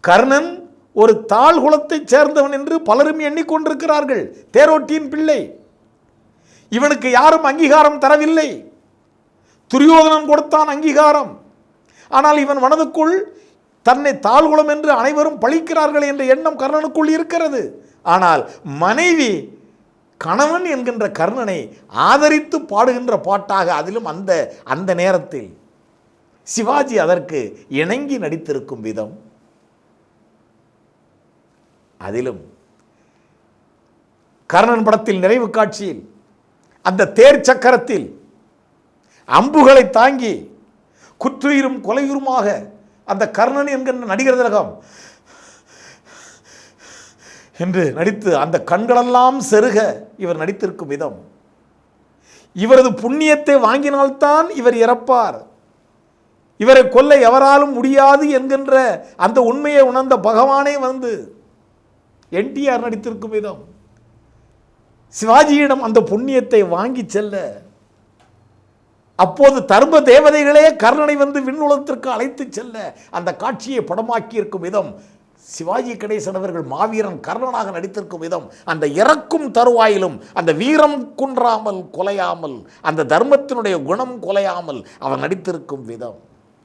கர்ணன் ஒரு தாழ் குலத்தைச் சேர்ந்தவன் என்று பலரும் எண்ணிக்கொண்டிருக்கிறார்கள். தேரோட்டியின் பிள்ளை. இவனுக்கு யாரும் அங்கீகாரம் தரவில்லை. துரியோதனன் கொடுத்தான் அங்கீகாரம். ஆனால் இவன் மனதுக்குள் தன்னை தாழ்குளம் என்று அனைவரும் பழிக்கிறார்கள் என்ற எண்ணம் கர்ணனுக்குள் இருக்கிறது. ஆனால் மனைவி கணவன் என்கின்ற கர்ணனை ஆதரித்து பாடுகின்ற பாட்டாக அதிலும் அந்த அந்த நேரத்தில் சிவாஜி அதற்கு இணங்கி நடித்திருக்கும் விதம். அதிலும் கர்ணன் படத்தில் நிறைவு காட்சியில் அந்த தேர் சக்கரத்தில் அம்புகளை தாங்கி குற்றுயிரும் கொலையுருமாக அந்த கர்ணன் என்கின்ற நடிகர் திலகம் என்று நடித்து அந்த கண்களெல்லாம் செருக இவர் நடித்திருக்கும் விதம். இவரது புண்ணியத்தை வாங்கினால்தான் இவர் இறப்பார். இவரை கொல்ல எவராலும் முடியாது என்கின்ற அந்த உண்மையை உணர்ந்த பகவானே வந்து என்டிஆர் நடித்திருக்கும் விதம். சிவாஜியிடம் அந்த புண்ணியத்தை வாங்கி செல்ல அப்போது தர்ம தேவதைகளே கர்ணனை வந்து விண்ணுலகத்திற்கு அழைத்து செல்ல அந்த காட்சியை படமாக்கி இருக்கும் விதம் சிவாஜி கணேசன் அவர்கள் மாவீரன் கர்ணனாக நடித்திருக்கும் விதம் அந்த இறக்கும் தருவாயிலும் அந்த வீரம் குன்றாமல் கொலையாமல் அந்த தர்மத்தினுடைய குணம் கொலையாமல் அவர் நடித்திருக்கும் விதம்.